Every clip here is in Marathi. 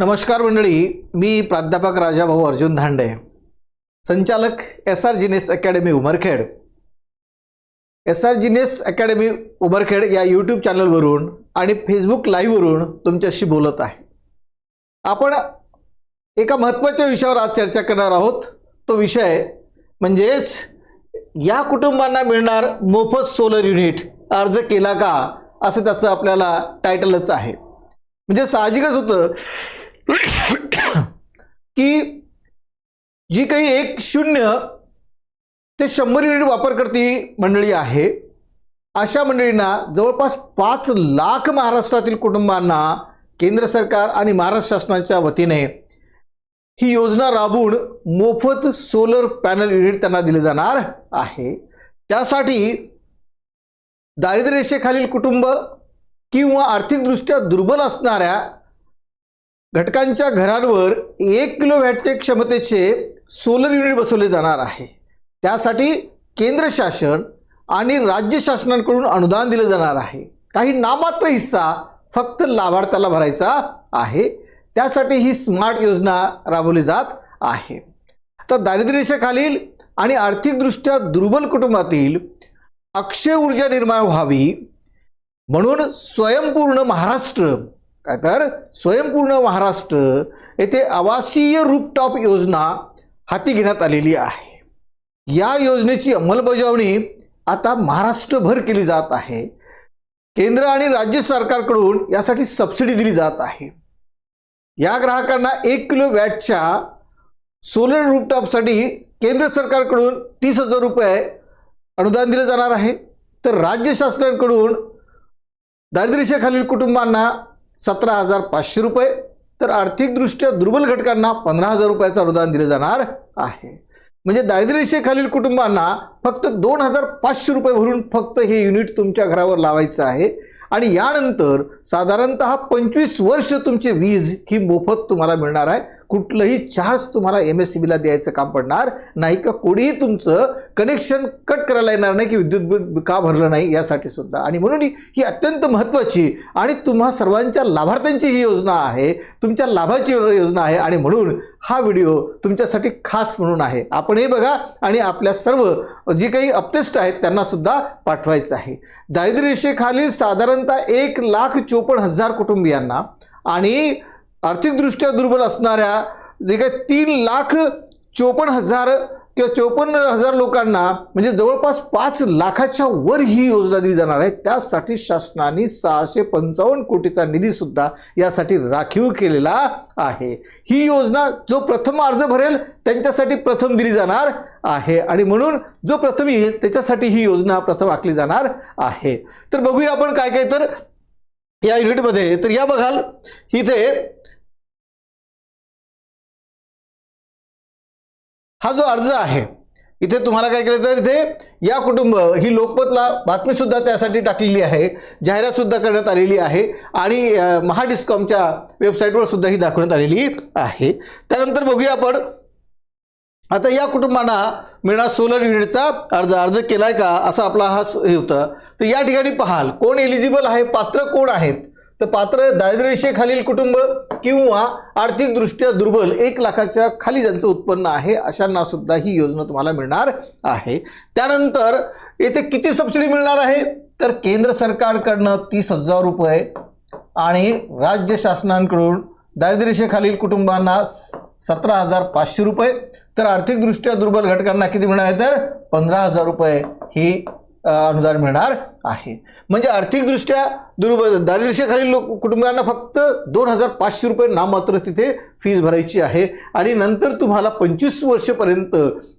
नमस्कार मंडळी मी प्राध्यापक राजाभाऊ अर्जुन धांडे. संचालक S R Genius Academy Umarkhed. S R Genius Academy Umarkhed या यूट्यूब चॅनलवरून आणि फेसबुक लाईव्हवरून तुमच्याशी बोलत आहे. आपण एका महत्त्वाच्या विषयावर आज चर्चा करणार आहोत. तो विषय म्हणजेच या कुटुंबांना मिळणार मोफत सोलर युनिट अर्ज केला का? असं त्याचं आपल्याला टायटलच आहे. म्हणजे साहजिकच होतं की जी काही एक शून्य ते शंभर युनिट वापरकर्ती मंडळी आहे अशा मंडळींना जवळपास पाच लाख महाराष्ट्रातील कुटुंबांना केंद्र सरकार आणि महाराष्ट्र शासनाच्या वतीने ही योजना राबवून मोफत सोलर पॅनल युनिट त्यांना दिले जाणार आहे. त्यासाठी दारिद्र्य रेषेखालील कुटुंब किंवा आर्थिकदृष्ट्या दुर्बल असणाऱ्या घटकांच्या घरांवर एक किलो वॅटचे क्षमतेचे सोलर युनिट बसवले जाणार आहे. त्यासाठी केंद्र शासन आणि राज्य शासनाकडून अनुदान दिलं जाणार आहे. काही नामात्र हिस्सा फक्त लाभार्थ्याला भरायचा आहे. त्यासाठी ही स्मार्ट योजना राबवली जात आहे. तर दारिद्र्यरेषेखालील आणि आर्थिकदृष्ट्या दुर्बल कुटुंबातील अक्षय ऊर्जा निर्माण व्हावी म्हणून स्वयंपूर्ण महाराष्ट्र काय तर? स्वयंपूर्ण महाराष्ट्र येथे आवासीय रूपटॉप योजना हाती घेण्यात आलेली आहे. या योजनेची अंमलबजावणी आता महाराष्ट्रभर केली जात आहे. केंद्र आणि राज्य सरकारकडून यासाठी सबसिडी दिली जात आहे. या ग्राहकांना एक किलो वॅटच्या सोलर रूपटॉपसाठी केंद्र सरकारकडून तीस हजार रुपये अनुदान दिलं जाणार आहे. तर राज्य शासनाकडून दारिद्र्यरेषेखालील कुटुंबांना सतरा हजार पाचशे रुपये. तर आर्थिकदृष्ट्या दुर्बल घटकांना पंधरा हजार रुपयाचं अनुदान दिलं जाणार आहे. म्हणजे दारिद्र्यरेषेखालील कुटुंबांना फक्त दोन हजार पाचशे रुपये भरून फक्त हे युनिट तुमच्या घरावर लावायचं आहे. आणि यानंतर साधारणत पंचवीस वर्ष तुमची वीज ही मोफत तुम्हाला मिळणार आहे. कुठलंही चार्ज तुम्हाला एम एस सी बीला द्यायचं काम पडणार नाही का? कोणीही तुमचं कनेक्शन कट करायला येणार नाही की विद्युत बिल का भरलं नाही यासाठी सुद्धा. आणि म्हणून ही- अत्यंत महत्त्वाची आणि तुम्हा सर्वांच्या लाभार्थ्यांची ही योजना आहे तुमच्या लाभाची योजना आहे आणि म्हणून हा व्हिडिओ तुमच्यासाठी खास म्हणून आहे. आपण हे बघा आणि आपल्या सर्व जे काही अपटेस्ट आहेत त्यांना सुद्धा पाठवायचं आहे. दारिद्र्य रेषेखालील साधारणतः एक लाख चोपन्न हजार कुटुंबियांना आणि आर्थिकदृष्ट्या दुर्बल असणाऱ्या जे काही तीन लाख चोपन्न हजार किंवा चोपन्न हजार लोकांना म्हणजे जवळपास पाच लाखाच्या वर ही योजना दिली जाणार आहे. त्यासाठी शासनाने सहाशे पंचावन्न कोटीचा निधीसुद्धा यासाठी राखीव केलेला आहे. ही योजना जो प्रथम अर्ज भरेल त्यांच्यासाठी प्रथम दिली जाणार आहे. आणि म्हणून जो प्रथम येईल त्याच्यासाठी ही योजना प्रथम आखली जाणार आहे. तर बघूया आपण काय काय तर या युनिटमध्ये तर या बघाल इथे हा जो अर्ज आहे इथे तुम्हाला काय केलं तर इथे या कुटुंब ही लोकमतला बातमीसुद्धा त्यासाठी टाकलेली आहे जाहिरातसुद्धा करण्यात आलेली आहे आणि महाडिस्कॉमच्या वेबसाईटवर सुद्धा ही दाखवण्यात आलेली आहे. त्यानंतर बघूया आपण आता या कुटुंबांना मिळणार सोलर युनिटचा अर्ज अर्ज केला आहे का असा आपला हा स- हे होतं. तर या ठिकाणी पाहाल कोण एलिजिबल आहे पात्र कोण आहेत? तर पात्र दारिद्र्यरेषेखालील कुटुंब किंवा आर्थिकदृष्ट्या दुर्बल एक लाखाच्या खाली ज्यांचं उत्पन्न आहे अशांना सुद्धा ही योजना तुम्हाला मिळणार आहे. त्यानंतर येथे किती सबसिडी मिळणार आहे? तर केंद्र सरकारकडनं तीस हजार रुपये आणि राज्य शासनांकडून दारिद्र्यरेषेखालील कुटुंबांना सतरा हजार पाचशे रुपये. तर आर्थिकदृष्ट्या दुर्बल घटकांना किती मिळणार आहे? तर पंधरा हजार रुपये ही अनुदान मिळणार आहे. म्हणजे आर्थिकदृष्ट्या दुर्बल दारिद्र्यरेषेखालील लोक कुटुंबांना फक्त दोन हजार पाचशे रुपये नाममात्र तिथे फीज भरायची आहे. आणि नंतर तुम्हाला पंचवीस वर्षपर्यंत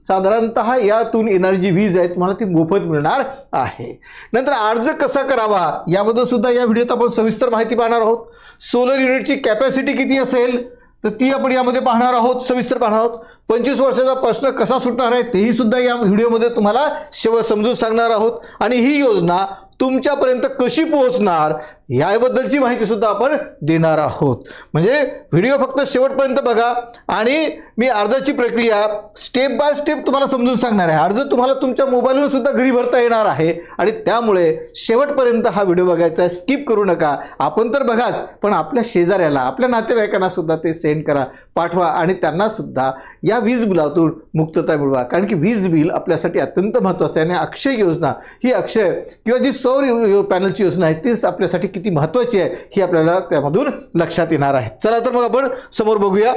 साधारणतः यातून येणारी जी वीज आहे तुम्हाला ती मोफत मिळणार आहे. नंतर अर्ज कसा करावा याबद्दल सुद्धा या व्हिडिओत आपण सविस्तर माहिती पाहणार आहोत. सोलर युनिटची कॅपॅसिटी किती असेल? तर ती आपण यामध्ये पाहणार आहोत सविस्तर पाहणार आहोत. पंचवीस वर्षाचा प्रश्न कसा सुटणार आहे तेही सुद्धा या व्हिडिओमध्ये तुम्हाला शेव समजून सांगणार आहोत. आणि ही योजना तुमच्यापर्यंत कशी पोहोचणार याबद्दलची माहिती सुद्धा आपण देणार आहोत. म्हणजे व्हिडिओ फक्त शेवटपर्यंत बघा आणि मी अर्जाची प्रक्रिया स्टेप बाय स्टेप तुम्हाला समजून सांगणार आहे. अर्ज तुम्हाला तुमच्या मोबाईलवर सुद्धा घरी भरता येणार आहे आणि त्यामुळे शेवटपर्यंत हा व्हिडिओ बघायचा आहे. स्किप करू नका. आपण तर बघाच पण आपल्या शेजाऱ्याला आपल्या नातेवाईकांना सुद्धा ते सेंड करा पाठवा आणि त्यांना सुद्धा या वीज बिलातून मुक्तता मिळवा. कारण की वीज बिल आपल्यासाठी अत्यंत महत्त्वाचं आहे आणि अक्षय योजना ही अक्षय किंवा जी सौर पॅनलची योजना आहे तीच आपल्यासाठी किती महत्त्वाची आहे ही आपल्याला त्यामधून लक्षात येणार आहे. चला तर मग आपण समोर बघूया.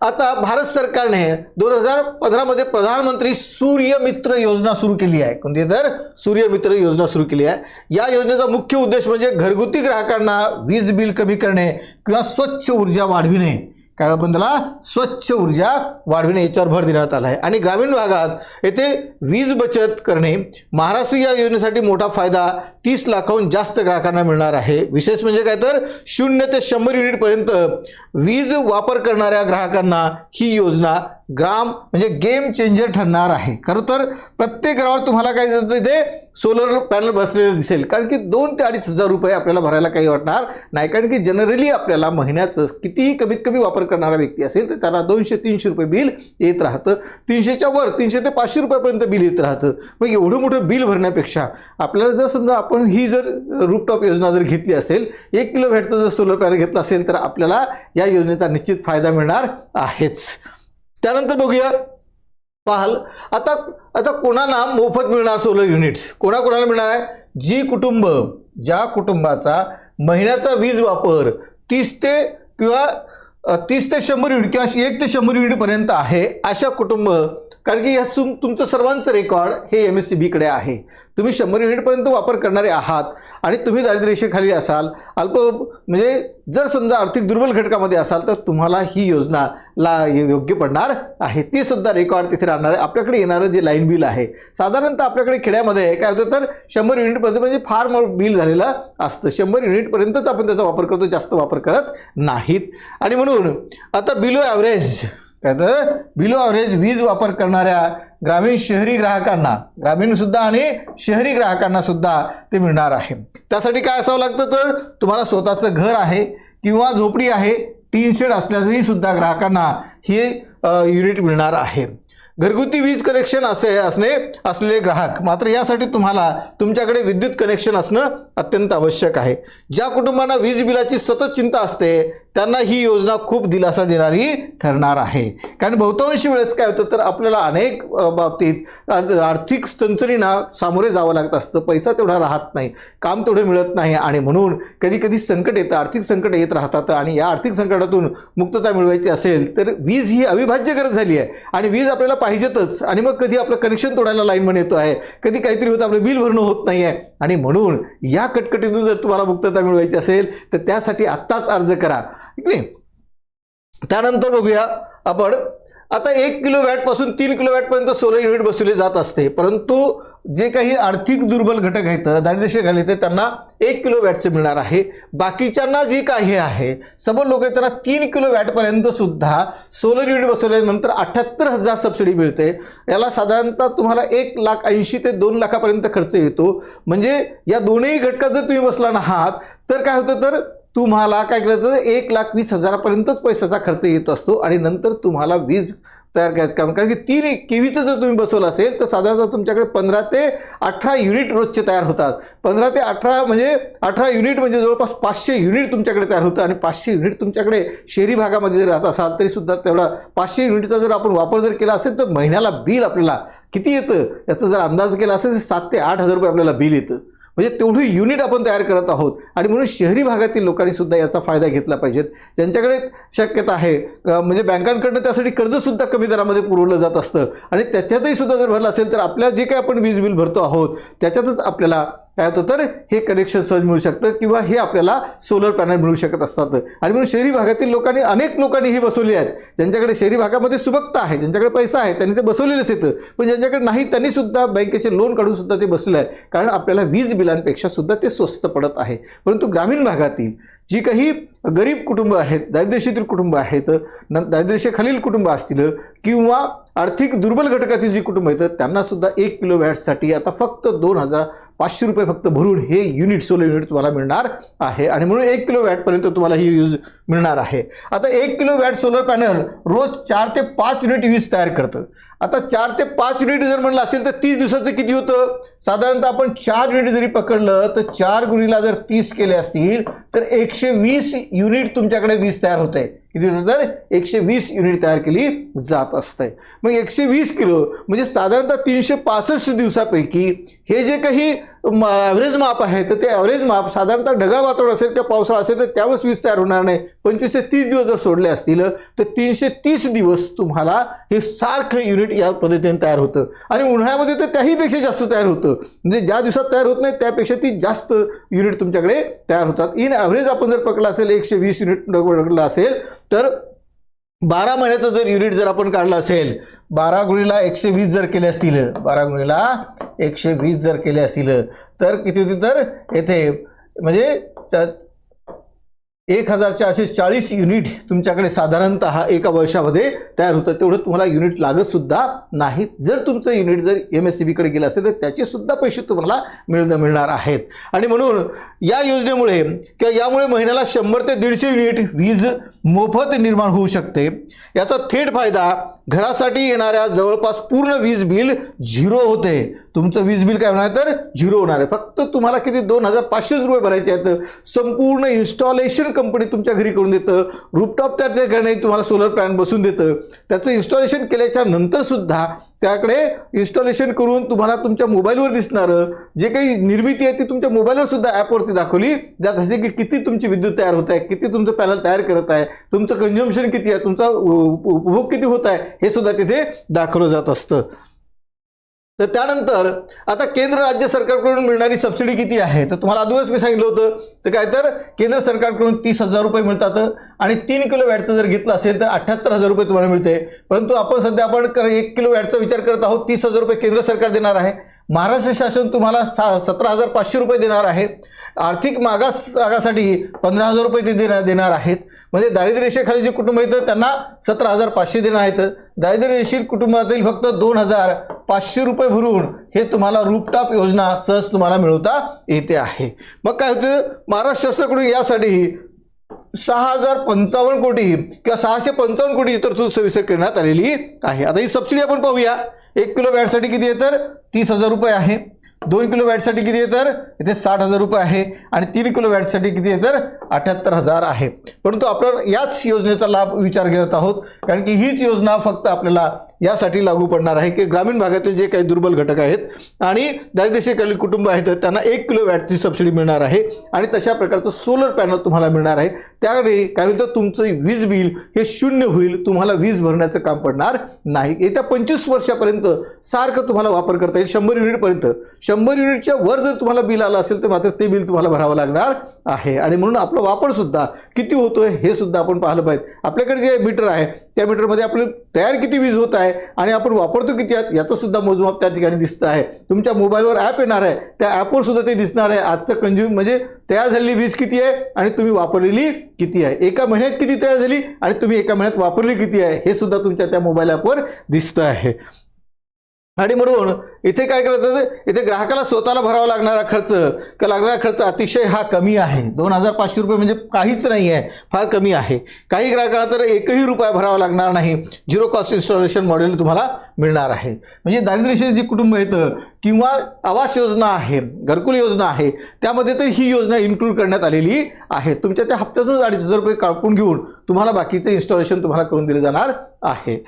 आता भारत सरकारने दोन हजार पंधरामध्ये प्रधानमंत्री सूर्यमित्र योजना सुरू केली आहे. कोणती? तर सूर्यमित्र योजना सुरू केली आहे. या योजनेचा मुख्य उद्देश म्हणजे घरगुती ग्राहकांना वीज बिल कमी करणे किंवा स्वच्छ ऊर्जा वाढविणे. काय आपण त्याला स्वच्छ ऊर्जा वाढविणे याच्यावर भर देण्यात आला आहे. आणि ग्रामीण भागात येथे वीज बचत करणे महाराष्ट्र या योजनेसाठी मोठा फायदा तीस लाखाहून जास्त ग्राहकांना मिळणार आहे. विशेष म्हणजे काय तर शून्य ते शंभर युनिटपर्यंत वीज वापर करणाऱ्या ग्राहकांना ही योजना ग्राम म्हणजे गेम चेंजर ठरणार आहे. खरं तर प्रत्येक घरावर तुम्हाला काय दिसतं सोलर पॅनल बसलेलं दिसेल. कारण की दोन ते अडीच हजार रुपये आपल्याला भरायला काही वाटणार नाही. कारण की जनरली आपल्याला महिन्याचं कितीही कमीत कमी वापर करणारा व्यक्ती असेल तर त्याला दोनशे तीनशे रुपये बिल येत राहतं. तीनशेच्या वर तीनशे ते पाचशे रुपयापर्यंत बिल येत राहतं. मग एवढं मोठं बिल भरण्यापेक्षा आपल्याला जर समजा आपण ही जर रूपटॉप योजना जर घेतली असेल एक किलो व्हॅटचं जर सोलर पॅनल घेतलं असेल तर आपल्याला या योजनेचा निश्चित फायदा मिळणार आहेच. त्यानंतर बघूया. पाहाल. आता आता कोणाला मोफत मिळणार सोलर युनिट्स कोणाकोणाला मिळणार आहे? जी कुटुंब ज्या कुटुंबाचा महिन्याचा वीज वापर तीस ते किंवा तीस ते शंभर युनिट किंवा एक ते शंभर युनिटपर्यंत आहे अशा कुटुंब कारण की यात तुमचं सर्वांचं रेकॉर्ड हे एम एस सी बीकडे आहे. तुम्ही शंभर युनिटपर्यंत वापर करणारे आहात आणि तुम्ही दारिद्र्यरेषेखाली असाल अल्प म्हणजे जर समजा आर्थिक दुर्बल घटकामध्ये असाल तर तुम्हाला ही योजना ला योग्य पडणार आहे. ती सुद्धा रेकॉर्ड तिथे राहणार आहे. आपल्याकडे येणारं जे लाईन बिल आहे साधारणतः आपल्याकडे खेड्यामध्ये काय होतं तर शंभर युनिटपर्यंत म्हणजे फार मोठं बिल झालेलं असतं. शंभर युनिटपर्यंतच आपण त्याचा वापर करतो जास्त वापर करत नाहीत. आणि म्हणून आता बिलो ॲव्हरेज काय तर बिलो ॲव्हरेज वीज वापर करणाऱ्या ग्रामीण शहरी ग्राहकांना ग्रामीण सुद्धा आणि शहरी ग्राहकांना सुद्धा ते मिळणार आहे. त्यासाठी काय असावं लागतं तर तुम्हाला स्वतःचं घर आहे किंवा झोपडी आहे टीन शेड असल्याचंही सुद्धा ग्राहकांना हे युनिट मिळणार आहे. घरगुती वीज कनेक्शन असे असणे असलेले ग्राहक मात्र यासाठी तुम्हाला तुमच्याकडे विद्युत कनेक्शन असणं अत्यंत आवश्यक आहे. ज्या कुटुंबांना वीज बिलाची सतत चिंता असते त्यांना ही योजना खूप दिलासा देणारी ठरणार आहे. कारण बहुतांशी वेळेस काय होतं तर आपल्याला अनेक बाबतीत आर्थिक चणचणींना सामोरे जावं लागत असतं. पैसा तेवढा राहत नाही काम तेवढं मिळत नाही आणि म्हणून कधी कधी संकट येतं आर्थिक संकट येत राहतात आणि या आर्थिक संकटातून मुक्तता मिळवायची असेल तर वीज ही अविभाज्य गरज झाली आहे. आणि वीज आपल्याला पाहिजेतच आणि मग कधी आपलं कनेक्शन तोडायला लाईनमध्ये येतो आहे कधी काहीतरी होतं आपलं बिल भरणं होत नाही आहे आणि म्हणून या कटकटीतून जर तुम्हाला मुक्तता मिळवायची असेल तर त्यासाठी आत्ताच अर्ज करा. नाही. त्यानंतर बघूया आपण. आता एक किलो वॅटपासून तीन किलो वॅटपर्यंत सोलर युनिट बसवले जात असते. परंतु जे काही आर्थिक दुर्बल घटक आहेत दारिद्र्य ते त्यांना एक किलो वॅटचे मिळणार आहे. बाकीच्यांना जे काही आहे सबळ लोक आहेत त्यांना तीन किलो वॅटपर्यंत सुद्धा सोलर युनिट बसवल्यानंतर अठ्याहत्तर हजार सबसिडी मिळते. याला साधारणतः तुम्हाला एक लाख ऐंशी ते दोन लाखापर्यंत खर्च येतो. म्हणजे या दोन्ही घटकात जर तुम्ही बसला आहात तर काय होतं तर तुम्हाला काय केलं तर एक लाख वीस हजारापर्यंतच पैशाचा खर्च येत असतो आणि नंतर तुम्हाला वीज तयार करायचं. काम कारण की तीन केवीचं जर तुम्ही बसवलं असेल तर साधारणतः तुमच्याकडे पंधरा ते अठरा युनिट रोजचे तयार होतात. पंधरा ते अठरा म्हणजे अठरा युनिट म्हणजे जवळपास पाचशे युनिट तुमच्याकडे तयार होतं आणि पाचशे युनिट तुमच्याकडे शहरी भागामध्ये जर राहत असाल तरीसुद्धा तेवढा पाचशे युनिटचा जर आपण वापर जर केला असेल तर महिन्याला बिल आपल्याला किती येतं? याचा जर अंदाज केला असेल तर सात ते आठ हजार रुपये आपल्याला बिल येतं. म्हणजे तेवढी युनिट आपण तयार करत आहोत. आणि म्हणून शहरी भागातील लोकांनी सुद्धा याचा फायदा घेतला पाहिजेत. ज्यांच्याकडे शक्यता आहे म्हणजे बँकांकडनं त्यासाठी कर्जसुद्धा कमी दरामध्ये पुरवलं जात असतं. आणि त्याच्यातही सुद्धा जर भरलं असेल तर आपल्या जे काही आपण वीज बिल भरतो आहोत त्याच्यातच आपल्याला काय होतं तर हे कनेक्शन सहज मिळू शकतं किंवा हे आपल्याला सोलर पॅनल मिळू शकत असतात. आणि म्हणून शहरी भागातील लोकांनी अनेक लोकांनी ही बसवली आहेत. ज्यांच्याकडे शहरी भागामध्ये सुबकता आहे ज्यांच्याकडे पैसा आहे त्यांनी ते बसवलेलेच येतं पण ज्यांच्याकडे नाही त्यांनी सुद्धा बँकेचे लोन काढून सुद्धा ते बसले आहे कारण आपल्याला वीज बिलांपेक्षा सुद्धा ते स्वस्त पडत आहे. परंतु ग्रामीण भागातील जी काही गरीब कुटुंब आहेत दारिद्र्यशीतील कुटुंब आहेत न दारिद्र्यरेषेखालील कुटुंब असतील किंवा आर्थिक दुर्बल घटकातील जी कुटुंब आहेत त्यांनासुद्धा एक किलो वॅटसाठी आता फक्त दोन हजार पाचशे रुपये फक्त भरून हे युनिट सोलर युनिट तुम्हाला मिळणार आहे. आणि म्हणून एक किलो वॅटपर्यंत तुम्हाला ही यूज मिळणार आहे. आता एक किलो वॅट सोलर पॅनल रोज चार ते पाच युनिट वीज तयार करतं. आता चार ते पाच युनिट जर म्हणलं असेल तर तीस दिवसाचं किती होतं? साधारणतः आपण चार युनिट जरी पकडलं तर चार गुणीला जर तीस केले असतील तर एकशे वीस युनिट तुमच्याकडे वीज तयार होते किती होतं तर एकशे वीस युनिट तयार केली जात असते मग एकशे वीस किलो म्हणजे साधारणतः तीनशे पासष्ट दिवसापैकी हे जे काही ॲव्हरेज माप आहे. तर ते ॲव्हरेज माप साधारणतः ढगाळ वातावरण असेल किंवा पावसाळा असेल तर त्यावेळेस वीज तयार होणार नाही. पंचवीस ते तीस दिवस जर सोडले असतील तर तीनशे तीस दिवस तुम्हाला हे सारखं युनिट या पद्धतीने तयार होतं. आणि उन्हाळ्यामध्ये तर त्याहीपेक्षा जास्त तयार होतं. म्हणजे ज्या दिवसात तयार होत नाही त्यापेक्षा ती जास्त युनिट तुमच्याकडे तयार होतात. इन ॲव्हरेज आपण जर पकडलं असेल एकशे वीस युनिट पकडलं असेल तर बारा महिन्याचं जर युनिट जर आपण काढलं असेल बारा गुणीला एकशे वीस जर केले असतील बारा गुणीला एकशे वीस जर केले असतील तर किती होतील तर येथे म्हणजे एक हजार चारशे चाळीस युनिट तुमच्याकडे साधारणत एका वर्षामध्ये तयार होतं. तेवढं तुम्हाला युनिट लागतसुद्धा नाहीत. नाही जर तुमचं युनिट जर एम एस सी बीकडे गेलं असेल तर त्याचेसुद्धा पैसे तुम्हाला मिळणं मिळणार आहेत. आणि म्हणून या योजनेमुळे किंवा यामुळे महिन्याला शंभर ते दीडशे युनिट वीज मोफत निर्माण होऊ शकते. याचा थेट फायदा घरासाठी येणाऱ्या जवळपास पूर्ण वीज बिल झिरो होते. तुमचं वीज बिल काय होणार तर झिरो होणार आहे. फक्त तुम्हाला किती? दोन हजार पाचशेच रुपये भरायचे आहेत. संपूर्ण इन्स्टॉलेशन कंपनी तुमच्या घरी करून देतं. रूपटॉप त्या ठिकाणी तुम्हाला सोलर प्लॅन बसून देतं. त्याचं इन्स्टॉलेशन केल्याच्या नंतरसुद्धा त्याकडे इन्स्टॉलेशन करून तुम्हाला तुमच्या मोबाईलवर दिसणारं जे काही निर्मिती आहे ती तुमच्या मोबाईलवर सुद्धा ॲपवरती दाखवली. जात असते की किती तुमची विद्युत तयार होत आहे किती तुमचं पॅनल तयार करत आहे तुमचं कन्झम्शन किती आहे तुमचा उप- उपभोग किती होत आहे हे सुद्धा तिथे दाखवलं जात असतं. तर त्यानंतर आता केंद्र राज्य सरकारकडून मिळणारी सबसिडी किती आहे? तर तुम्हाला अगोदरच मी सांगितलं होतं. तर काय तर केंद्र सरकारकडून तीस हजार रुपये मिळतात आणि तीन किलो वॅटचं जर घेतलं असेल तर अठ्ठ्याहत्तर हजार रुपये तुम्हाला मिळते. परंतु आपण सध्या आपण एक किलो वॅटचा विचार करत आहोत तीस हजार रुपये केंद्र सरकार देणार आहे. महाराष्ट्र शासन तुम्हाला सा सतरा हजार पाचशे रुपये देणार आहे. आर्थिक मागास भागासाठी पंधरा हजार रुपये ते देणार देणार आहेत. म्हणजे दारिद्र्यरेषेखाली जे कुटुंब येतं त्यांना सतरा हजार पाचशे देणार आहेत. दारिद्र्यरेषी कुटुंबातील फक्त दोन हजार पाचशे रुपये भरून हे तुम्हाला रूपटॉप योजना सहज तुम्हाला मिळवता येते आहे. मग काय होतं? महाराष्ट्र शासनाकडून यासाठी सहा हजार पंचावन्न कोटी किंवा सहाशे पंचावन्न कोटी तरतूद सविस्तर करण्यात आलेली आहे. आता ही सबसिडी आपण पाहूया. एक किलो वॅटसाठी किती आहे तर? तीस हजार रुपये आहे. दोन किलो वॅटसाठी किती आहे तर? इथे साठ हजार रुपये आहे. आणि तीन किलो वॅटसाठी किती आहे तर? अठ्याहत्तर हजार आहे. परंतु आपण याच योजनेचा लाभ विचार घेत आहोत. कारण की हीच योजना फक्त आपल्याला यासाठी लागू पडणार आहे की ग्रामीण भागातील जे काही दुर्बल घटक आहेत आणि दारिद्र्यशाखालील कुटुंब आहेत त्यांना एक किलो वॅटची सबसिडी मिळणार आहे आणि तशा प्रकारचं सोलर पॅनल तुम्हाला मिळणार आहे. त्यावेळी काय होईल तर तुमचं वीज बिल हे शून्य होईल तुम्हाला वीज भरण्याचं काम पडणार नाही. येत्या पंचवीस वर्षापर्यंत सारखं तुम्हाला वापर करता येईल शंभर युनिटपर्यंत. शंभर युनिटच्या वर जर तुम्हाला बिल आलं असेल तर मात्र ते बिल तुम्हाला भरावं लागणार आहे. आणि म्हणून आपला वापर सुद्धा किती होतोय हे सुद्धा आपण पाहिलं पाहिजे. आपल्याकडे जे मीटर आहे त्या मीटरमध्ये आपलं तयार किती वीज होत आहे आणि आपण वापरतो किती आहात याचं सुद्धा मोजमाप त्या ठिकाणी दिसतं आहे. तुमच्या मोबाईलवर ॲप येणार आहे त्या ॲपवर सुद्धा ते दिसणार आहे. आजचं कंझ्युम म्हणजे तयार झालेली वीज किती आहे आणि तुम्ही वापरलेली किती आहे. एका महिन्यात किती तयार झाली आणि तुम्ही एका महिन्यात वापरली किती आहे हे सुद्धा तुमच्या त्या मोबाईल ॲपवर दिसतं आहे. आणि म्हणून इथे काय करतात इथे ग्राहकाला स्वतःला भरावा लागणारा खर्च किंवा लागणारा खर्च अतिशय हा कमी आहे. दोन हजार पाचशे रुपये म्हणजे काहीच नाही आहे फार कमी आहे. काही ग्राहकाला तर एकही रुपया भरावा लागणार नाही. झिरो कॉस्ट इन्स्टॉलेशन मॉडेल तुम्हाला मिळणार आहे. म्हणजे दारिद्र्य जी कुटुंब येतं किंवा आवास योजना आहे घरकुल योजना आहे त्यामध्ये तर ही योजना इन्क्लूड करण्यात आलेली आहे. तुमच्या त्या हप्त्यातून अडीच हजार रुपये कापून घेऊन तुम्हाला बाकीचं इन्स्टॉलेशन तुम्हाला करून दिलं जाणार आहे.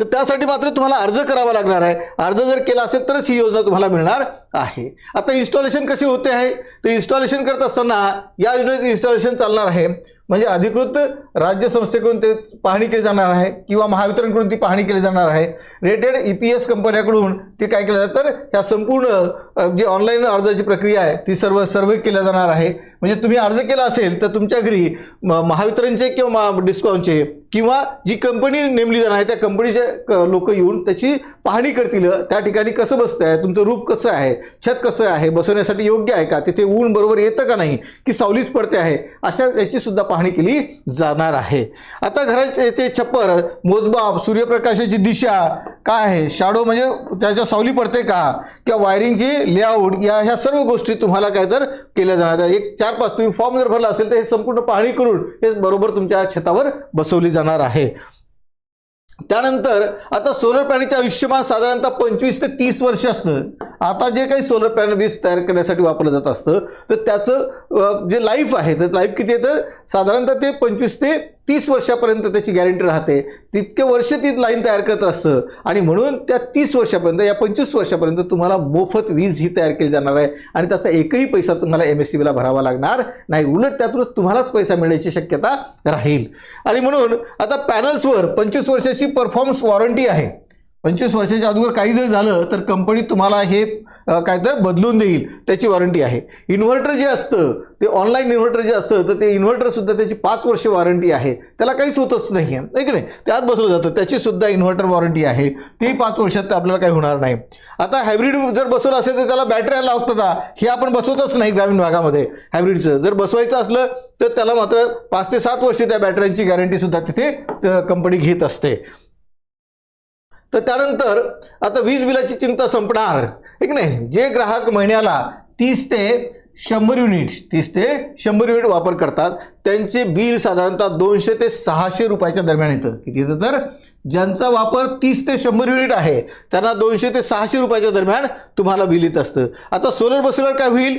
तर त्यासाठी मात्र तुम्हाला अर्ज करावा लागणार आहे. अर्ज जर केला असेल तरच ही योजना तुम्हाला मिळणार आहे. आता इन्स्टॉलेशन कसे होते आहे? तर इन्स्टॉलेशन करत असताना या योजनेत इन्स्टॉलेशन चालणार आहे. म्हणजे अधिकृत राज्य संस्थेकडून ते पाहणी केली जाणार आहे किंवा महावितरणकडून ती पाहणी केली जाणार आहे. रेटेड ई पी एस कंपन्याकडून ते काय केलं जातं? तर ह्या संपूर्ण जी ऑनलाईन अर्जाची प्रक्रिया आहे ती सर्व सर्वे केल्या जाणार आहे. म्हणजे तुम्ही अर्ज केला असेल तर तुमच्या घरी महावितरणचे किंवा डिस्काउंटचे डिस्कॉमचे किंवा जी कंपनी नेमली जाणार आहे त्या कंपनीचे लोक येऊन त्याची पाहणी करतील. त्या ठिकाणी कसं बसतं आहे तुमचं रूप कसं आहे छत कसं आहे बसवण्यासाठी योग्य आहे का तिथे ऊन बरोबर येतं का नाही की सावलीच पडते आहे अशा याची सुद्धा पाहणी केली जाणार आहे. आता घराचे ते छप्पर मोजबाब सूर्यप्रकाशाची दिशा काय आहे? शाडो म्हणजे त्याच्या सावली पडते का? किंवा वायरिंगची लेआउट या ह्या सर्व गोष्टी तुम्हाला काय तर केल्या जाणार एक चार चार पाच तुम्ही फॉर्म जर भरला असेल तर हे संपूर्ण पाहणी करून हे बरोबर तुमच्या छतावर बसवली जाणार आहे. त्यानंतर आता सोलर पॅनलचे आयुष्यमान साधारणतः पंचवीस ते तीस वर्ष असतं. आता जे काही सोलर पॅनल वीज तयार करण्यासाठी वापरलं जात असतं तर त्याचं जे लाईफ आहे तर लाईफ किती येतं साधारणतः ते पंचवीस ते तीस वर्षापर्यंत त्याची गॅरंटी राहते. तितके वर्ष ती लाईन तयार करत असतं. आणि म्हणून त्या तीस वर्षापर्यंत या पंचवीस वर्षापर्यंत तुम्हाला मोफत वीज ही तयार केली जाणार आहे. आणि त्याचा एकही पैसा तुम्हाला एम एस सी बीला भरावा लागणार नाही. उलट त्यातून तुम्हालाच पैसा मिळण्याची शक्यता राहील. आणि म्हणून आता पॅनल्सवर पंचवीस वर्षाची परफॉर्मन्स वॉरंटी आहे. पंचवीस वर्षाच्या अगोदर काही जर झालं तर कंपनी तुम्हाला हे काय तर बदलून देईल त्याची वॉरंटी आहे. इन्व्हर्टर जे असतं ते ऑनलाईन इन्व्हर्टर जे असतं तर ते इन्व्हर्टर सुद्धा त्याची पाच वर्ष वॉरंटी आहे. त्याला काहीच होतच नाही आहे नाही की नाही? त्यात बसवलं जातं त्याची सुद्धा इन्व्हर्टर वॉरंटी आहे. ती पाच वर्षात तर आपल्याला काही होणार नाही. आता हायब्रिड जर बसवलं असेल तर त्याला बॅटऱ्या का? हे आपण बसवतच नाही ग्रामीण भागामध्ये हायब्रिडचं जर बसवायचं असलं तर त्याला मात्र पाच ते सात वर्ष त्या बॅटऱ्यांची गॅरंटी सुद्धा तिथे कंपनी घेत असते. तर त्यानंतर आता वीज बिलाची चिंता संपणार एक नाही? जे ग्राहक महिन्याला तीस ते शंभर युनिट तीस ते शंभर युनिट वापर करतात त्यांचे बिल साधारणतः दोनशे ते सहाशे रुपयाच्या दरम्यान येतं. किती येतं तर? ज्यांचा वापर तीस ते शंभर युनिट आहे त्यांना दोनशे ते सहाशे रुपयाच्या दरम्यान तुम्हाला बिल येत असतं. आता सोलर बसवल्यावर काय होईल?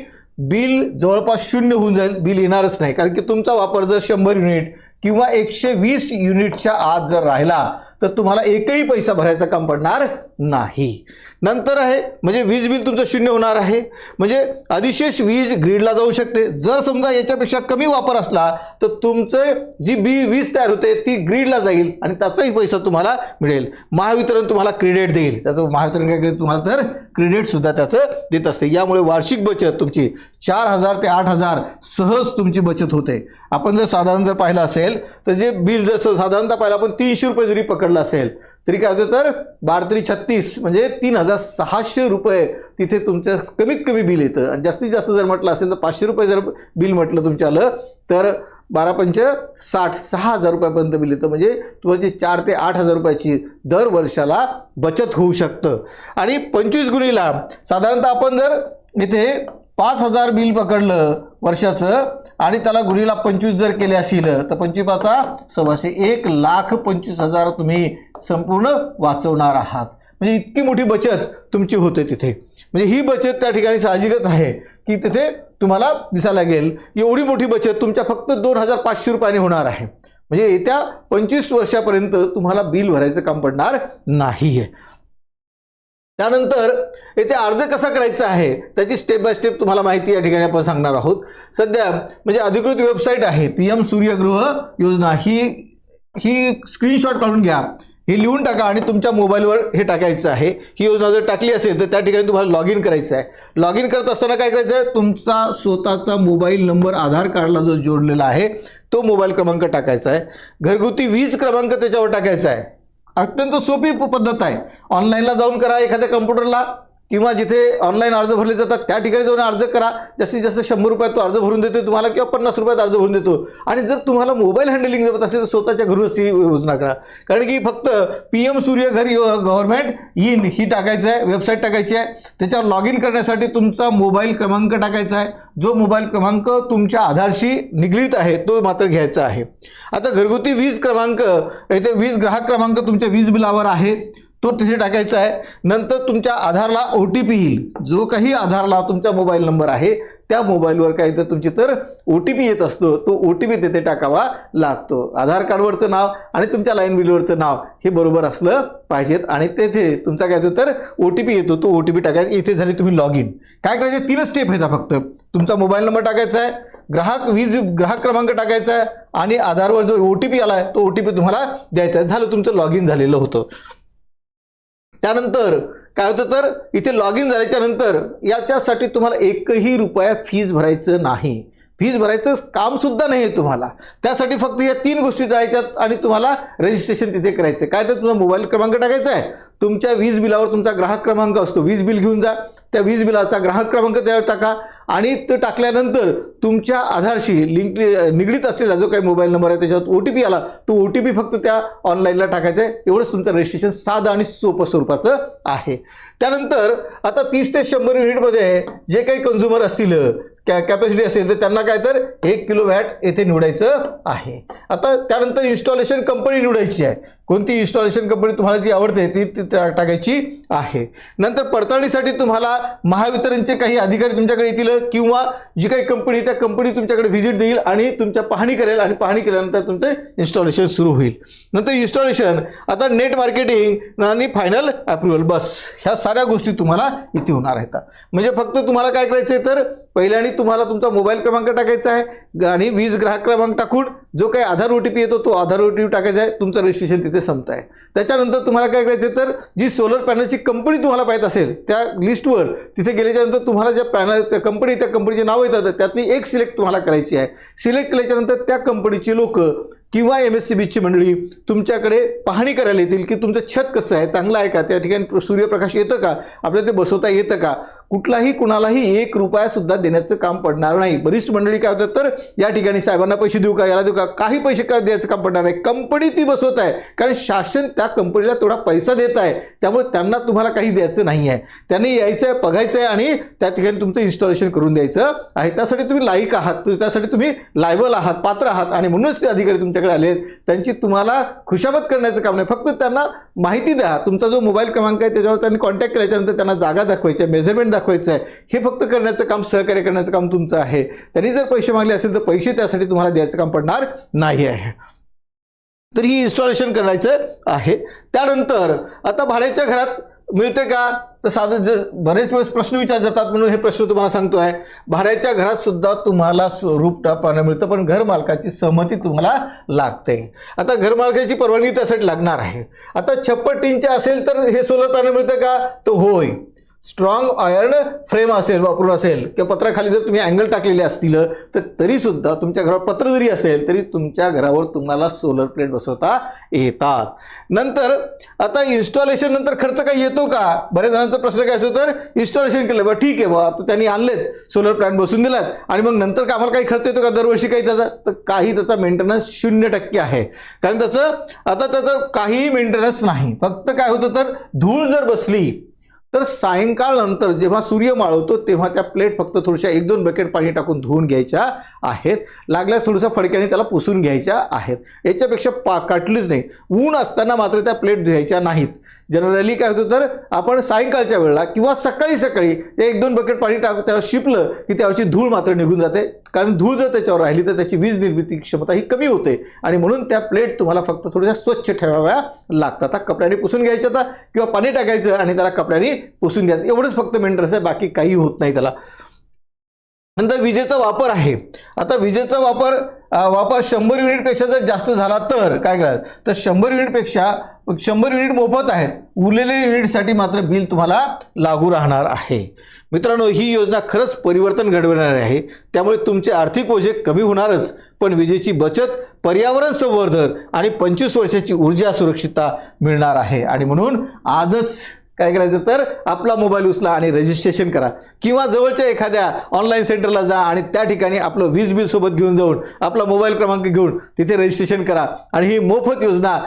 बिल जवळपास शून्य होऊन जाईल बिल येणारच नाही. कारण की तुमचा वापर जर शंभर युनिट किंवा एकशे वीस युनिटच्या आत जर राहिला तर तुम्हाला एकही पैसा भरायचं काम पडणार नाही. नंतर आहे म्हणजे वीज बिल तुमचं शून्य होणार आहे. म्हणजे अधिशेष वीज ग्रीडला जाऊ शकते. जर समजा याच्यापेक्षा कमी वापर असला तर तुमचं जी बी वीज तयार होते ती ग्रीडला जाईल आणि त्याचाही पैसा तुम्हाला मिळेल. महावितरण तुम्हाला क्रेडिट देईल. त्याचं महावितरण काय करेल तुम्हाला? तर क्रेडिटसुद्धा त्याचं देत असते. यामुळे वार्षिक बचत तुमची चार हजार ते आठ हजार सहज तुमची बचत होते. आपण जर साधारण जर पाहिलं असेल तर जे बिल जसं साधारणतः पाहिलं आपण तीनशे रुपये जरी पकडलं असेल तरी काय होतं तर? बारा तरी छत्तीस म्हणजे तीन हजार सहाशे रुपये तिथे तुमचं कमीत कमी बिल येतं. आणि जास्तीत जास्त जर म्हटलं असेल तर पाचशे रुपये जर बिल म्हटलं तुमच्या आलं तर बारा पंच साठ सहा हजार रुपयापर्यंत बिल येतं. म्हणजे तुमची चार ते आठ हजार रुपयाची दर वर्षाला बचत होऊ शकतं. आणि पंचवीस गुणीला साधारणतः आपण जर इथे पाच हजार बिल पकडलं वर्षाचं आणि त्याला गुणीला पंचवीस जर केले असेल तर पंचवीस पाचा सव्वाशे एक लाख पंचवीस हजार तुम्ही संपूर्ण वाचवणार आहात. म्हणजे इतकी मोठी बचत तुमची होते तिथे. म्हणजे ही बचत त्या ठिकाणी साहजिकच आहे की तिथे तुम्हाला दिसायला लागेल एवढी मोठी बचत तुमच्या फक्त दोन हजार पाचशे रुपयाने होणार आहे. म्हणजे येत्या पंचवीस वर्षापर्यंत तुम्हाला बिल भरायचं काम पडणार नाही आहे त्यानंतर येथे अर्ज कसा करायचा आहे त्याची स्टेप बाय स्टेप तुम्हाला माहिती या ठिकाणी आपण सांगणार आहोत. सध्या म्हणजे अधिकृत वेबसाईट आहे पी एम सूर्यगृह योजना. ही ही स्क्रीनशॉट काढून घ्या. हे लिहून टाका आणि तुमच्या मोबाईलवर हे टाकायचं आहे. ही योजना जर टाकली असेल तर त्या ठिकाणी तुम्हाला लॉग इन करायचं आहे. लॉग इन करत असताना काय करायचं आहे? तुमचा स्वतःचा मोबाईल नंबर आधार कार्डला जो जोडलेला आहे तो मोबाईल क्रमांक टाकायचा आहे. घरगुती वीज क्रमांक त्याच्यावर टाकायचा आहे. अत्यंत सोपी पद्धत आहे. ऑनलाईनला जाऊन करा एखाद्या कम्प्युटरला किंवा जिथे ऑनलाईन अर्ज भरले जातात त्या ठिकाणी जाऊन अर्ज करा. जास्तीत जास्त शंभर रुपयात तो अर्ज भरून देतो तुम्हाला किंवा पन्नास रुपयात अर्ज भरून देतो. आणि जर तुम्हाला मोबाईल हँडलिंग जमत असेल तर स्वतःच्या घरूनच ही योजना करा. कारण की फक्त पी एम सूर्य घर गव्हर्नमेंट इन ही टाकायचं आहे वेबसाईट टाकायची आहे. त्याच्यावर लॉग इन करण्यासाठी तुमचा मोबाईल क्रमांक टाकायचा आहे. जो मोबाईल क्रमांक तुमच्या आधारशी निगडीत आहे तो मात्र घ्यायचा आहे. आता घरगुती वीज क्रमांक इथे वीज ग्राहक क्रमांक तुमच्या वीज बिलावर आहे. तो तिथे टाकायचा आहे. नंतर तुमच्या आधारला ओ टी पी येईल. जो काही आधारला तुमचा मोबाईल नंबर आहे त्या मोबाईलवर काय तर तुमची तर ओ टी पी येत असतो. तो ओ टी पी तिथे टाकावा लागतो. आधार कार्डवरचं नाव आणि तुमच्या लाईन बिलवरचं नाव हे बरोबर असलं पाहिजेत. आणि तेथे तुमचा काय तर ओ टी पी येतो. तो ओ टी पी टाकायचा. इथे झाली तुम्ही लॉग इन काय करायचं? तीनच स्टेप आहेत फक्त. तुमचा मोबाईल नंबर टाकायचा आहे. ग्राहक वीज ग्राहक क्रमांक टाकायचा आहे. आणि आधारवर जो ओ टी पी आला आहे तो ओ टी पी तुम्हाला द्यायचा आहे. झालं तुमचं लॉग इन झालेलं होतं. त्यानंतर काय होतं तर इथे लॉग इन झाल्याच्यानंतर याच्यासाठी तुम्हाला एकही रुपया फीज भरायचं नाही. फीज भरायचं कामसुद्धा नाही आहे तुम्हाला. त्यासाठी फक्त या तीन गोष्टी जायच्यात आणि तुम्हाला रजिस्ट्रेशन तिथे करायचं आहे काय तर तुमचा मोबाईल क्रमांक टाकायचा आहे तुमच्या वीज बिलावर तुमचा ग्राहक क्रमांक असतो. वीज बिल घेऊन जा. त्या वीज बिलाचा ग्राहक क्रमांक त्यावर टाका आणि तो टाकल्यानंतर तुमच्या आधारशी लिंक निगडीत असलेला जो काही मोबाईल नंबर आहे त्याच्यावर ओ टी पी आला तो ओ टी पी फक्त त्या ऑनलाईनला टाकायचा आहे. एवढंच तुमचं रजिस्ट्रेशन साधं आणि सोपं स्वरूपाचं आहे. त्यानंतर आता तीस ते शंभर युनिटमध्ये जे काही कन्झ्युमर असतील कॅ कॅपॅसिटी असेल तर त्यांना काय तर एक किलो वॅट येथे निवडायचं आहे. आता त्यानंतर इन्स्टॉलेशन कंपनी निवडायची आहे. कोणती इन्स्टॉलेशन कंपनी तुम्हाला जी आवडते ती ती टाकायची आहे. नंतर पडताळणीसाठी तुम्हाला महावितरणचे काही अधिकारी तुमच्याकडे येतील किंवा जी काही कंपनी त्या कंपनी तुमच्याकडे व्हिजिट देईल आणि तुमच्या पाहणी करेल आणि पाहणी केल्यानंतर तुमचं इन्स्टॉलेशन सुरू होईल. नंतर इन्स्टॉलेशन आता नेट मार्केटिंग आणि फायनल अप्रुव्हल बस ह्या साऱ्या गोष्टी तुम्हाला इथे होणार आहेत. म्हणजे फक्त तुम्हाला काय करायचं आहे तर पहिल्याने तुम्हाला तुमचा मोबाईल क्रमांक टाकायचा आहे आणि वीज ग्राहक क्रमांक टाकून जो काही आधार ओ टी पी येतो तो आधार ओ टी पी टाकायचा आहे. तुमचं रजिस्ट्रेशन तिथे संपत आहे त्याच्यानंतर तुम्हाला काय करायचं तर जी सोलर पॅनलची कंपनी तुम्हाला पाहिजे असेल त्या लिस्टवर तिथे गेल्याच्यानंतर तुम्हाला ज्या पॅनल त्या कंपनी त्या कंपनीचे नाव येतात त्यातली एक सिलेक्ट तुम्हाला करायची आहे. सिलेक्ट केल्याच्यानंतर त्या कंपनीची लोक किंवा एम एस सी बीची मंडळी तुमच्याकडे पाहणी करायला येतील की तुमचं छत कसं आहे चांगलं आहे का? त्या ठिकाणी सूर्यप्रकाश येतं का? आपल्याला ते बसवता येतं का? कुठलाही कुणालाही एक रुपया सुद्धा देण्याचं काम पडणार नाही. बरीच मंडळी काय होतात तर या ठिकाणी साहेबांना पैसे देऊ का? याला देऊ का? काही पैसे का द्यायचं काम पडणार नाही? कंपनी ती बसवत आहे. कारण शासन त्या कंपनीला तेवढा पैसा देत आहे. त्यामुळे त्यांना तुम्हाला काही द्यायचं नाही आहे. त्यांनी यायचं आहे बघायचं आहे आणि त्या ठिकाणी तुमचं इन्स्टॉलेशन करून द्यायचं आहे. त्यासाठी तुम्ही लाईक आहात. त्यासाठी तुम्ही लायबल आहात पात्र आहात आणि म्हणूनच ते अधिकारी तुमच्याकडे आले आहेत त्यांची तुम्हाला खुशामत करण्याचं काम नाही. फक्त त्यांना माहिती द्या. तुमचा जो मोबाईल क्रमांक आहे त्याच्यावर त्यांनी कॉन्टॅक्ट केल्याच्यानंतर त्यांना जागा दाखवायची आहे. मेजरमेंट दाखवायचं आहे. हे फक्त करण्याचं काम सहकार्य करण्याचं काम तुमचं आहे. त्यांनी जर पैसे मागले असेल तर पैसे त्यासाठी तुम्हाला द्यायचं काम पडणार नाही आहे. तर ही इन्स्टॉलेशन करायचं आहे. त्यानंतर आता भाड्याच्या घरात मिळते का? तर साधं ज बरेच वेळेस प्रश्न विचार जातात म्हणून हे प्रश्न तुम्हाला सांगतो आहे. भाड्याच्या घरात सुद्धा तुम्हाला रूपटॉप पाहायला मिळतं पण घर मालकाची सहमती तुम्हाला लागते. आता घर मालकाची परवानगी त्यासाठी लागणार आहे. आता छप्पट टीनचे असेल तर हे सोलर पॅनल मिळतं का? तर होय. स्ट्रॉंग आयर्न फ्रेम असेल वापरून असेल किंवा पत्राखाली जर तुम्ही अँगल टाकलेले असतील तर तरी सुद्धा तुमच्या घरावर पत्र जरी असेल तरी तुमच्या घरावर तुम्हाला सोलर प्लेट बसवता येतात. नंतर आता इन्स्टॉलेशन नंतर खर्च काही येतो का? बऱ्याच जणांचा प्रश्न काय असतो तर इन्स्टॉलेशन केलं बरं ठीक आहे बा त्यांनी आणलेत सोलर प्लॅन बसून दिलात आणि मग नंतर का आम्हाला काही खर्च येतो का? दरवर्षी काही त्याचा तर काही त्याचा मेंटेनन्स शून्य टक्के आहे. कारण त्याचं आता त्याचं काहीही मेंटेनन्स नाही. फक्त काय होतं तर धूळ जर बसली तर सायंकाळनंतर जेव्हा सूर्य माळवतो तेव्हा त्या प्लेट फक्त थोड्याशा एक दोन बकेट पाणी टाकून धुवून घ्यायच्या आहेत. लागल्यास थोडंसं फडक्याने त्याला पुसून घ्यायच्या आहेत. याच्यापेक्षा पा काटलीच नाही. ऊन असताना मात्र त्या प्लेट धुवायच्या नाहीत. जनरली काय होतं तर आपण सायंकाळच्या वेळेला किंवा सकाळी सकाळी ते एक दोन बकेट पाणी टाक त्यावर शिपलं की त्यावरची धूळ मात्र निघून जाते. कारण धूळ जर त्याच्यावर राहिली तर त्याची वीज निर्मिती क्षमता ही कमी होते. आणि म्हणून त्या प्लेट तुम्हाला फक्त थोड्याशा स्वच्छ ठेवाव्या लागतात. आता कपड्याने पुसून घ्यायच्या आता. किंवा पाणी टाकायचं आणि त्याला कपड्याने पुसून द्यायचं एवढंच फक्त मेंटेनन्स आहे बाकी काही होत नाही त्याला. नंतर विजेचा वापर आहे. आता विजेचा वापर वापर शंभर युनिटपेक्षा जर जास्त झाला तर काय करायचं तर शंभर युनिटपेक्षा शंभर युनिट मोफत आहेत. उरलेल्या युनिटसाठी मात्र बिल तुम्हाला लागू राहणार आहे. मित्रांनो ही योजना खरंच परिवर्तन घडवणारी आहे. त्यामुळे तुमचे आर्थिक ओझे कमी होणारच. पण विजेची बचत पर्यावरण संवर्धन आणि पंचवीस वर्षाची ऊर्जा सुरक्षितता मिळणार आहे. आणि म्हणून आजच काय करायचं तर आपला मोबाईल उचला आणि रजिस्ट्रेशन करा. किंवा जवळच्या एखाद्या ऑनलाईन सेंटरला जा आणि त्या ठिकाणी आपलं वीज बिल सोबत घेऊन जाऊन आपला मोबाईल क्रमांक घेऊन तिथे रजिस्ट्रेशन करा. आणि ही मोफत योजना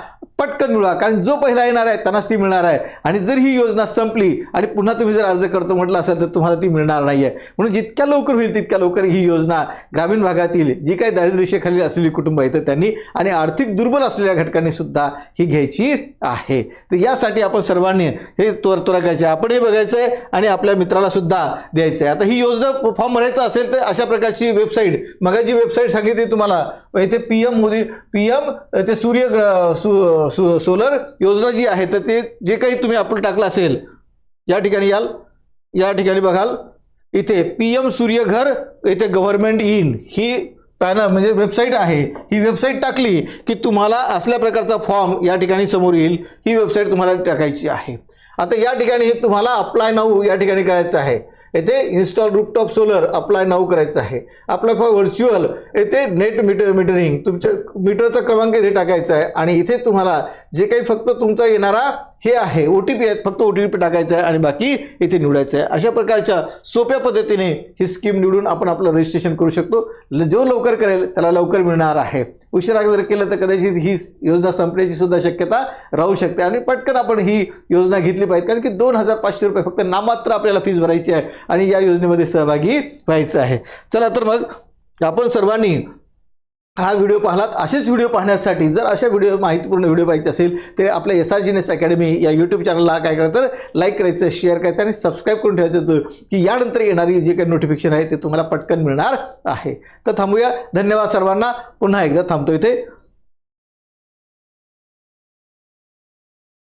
पटकन मिळवा. कारण जो पहिला येणार आहे त्यांनाच ती मिळणार आहे. आणि जर ही योजना संपली आणि पुन्हा तुम्ही जर अर्ज करतो म्हटलं असेल तर तुम्हाला ती मिळणार नाही आहे म्हणून जितक्या लवकर होईल तितक्या लवकर ही योजना ग्रामीण भागातील जी काही दारिद्र्यरेषेखाली असलेली कुटुंब आहेत तर त्यांनी आणि आर्थिक दुर्बल असलेल्या घटकांनी सुद्धा ही घ्यायची आहे. तर यासाठी आपण सर्वांनी हे त्वर आहे आपण हे बघायचं आहे आणि आपल्या मित्राला सुद्धा द्यायचं आहे आता ही योजना फॉर्म भरायचा असेल तर अशा प्रकारची वेबसाईट मग जी वेबसाईट सांगितली तुम्हाला. इथे P M Modi P M ते सूर्य ग्र- सु, सो सोलर योजना जी आहे तर ते जे काही तुम्ही आपण टाकलं असेल या ठिकाणी याल या ठिकाणी बघाल इथे पी एम सूर्यघर इथे गव्हर्नमेंट इन ही पॅनल म्हणजे वेबसाईट आहे. ही वेबसाईट टाकली की तुम्हाला असल्या प्रकारचा फॉर्म या ठिकाणी समोर येईल ही वेबसाईट तुम्हाला टाकायची आहे. आता या ठिकाणी तुम्हाला अप्लाय नाऊ या ठिकाणी करायचं आहे. येथे install rooftop solar apply now करायचं आहे. अप्लाय फॉर व्हर्च्युअल येथे नेट मीटर मीटरिंग तुमच्या मीटरचा क्रमांक इथे टाकायचा आहे. आणि इथे तुम्हाला जे काही फक्त तुमचा येणारा हे आहे. ओ टी पी आहेत फक्त ओ टी पी टाकायचं आहे आणि बाकी इथे निवडायचं आहे. अशा प्रकारच्या सोप्या पद्धतीने ही स्कीम निवडून आपण आपलं रजिस्ट्रेशन करू शकतो. ल- जो लवकर करेल त्याला लवकर मिळणार आहे. उशिरा जर केलं तर कदाचित ही योजना संपण्याची सुद्धा शक्यता राहू शकते. आणि पटकन आपण ही योजना घेतली पाहिजे. कारण की दोन हजार पाचशे रुपये फक्त नामात्र आपल्याला फीस भरायची आहे आणि या योजनेमध्ये सहभागी व्हायचं आहे. चला तर मग आपण सर्वांनी हा व्हिडिओ पाहिलात असेच व्हिडिओ पाहण्यासाठी जर अशा व्हिडिओ माहितीपूर्ण व्हिडिओ पाहिजे असेल तर आपल्या एस आर जीनेस अकॅडमी या यूट्यूब चॅनलला काय करायचं तर लाईक करायचं शेअर करायचं आणि सबस्क्राईब करून ठेवायचं होतं की यानंतर येणारी जे काही नोटिफिकेशन आहे ते तुम्हाला पटकन मिळणार आहे. तर थांबूया. धन्यवाद सर्वांना. पुन्हा एकदा थांबतो इथे.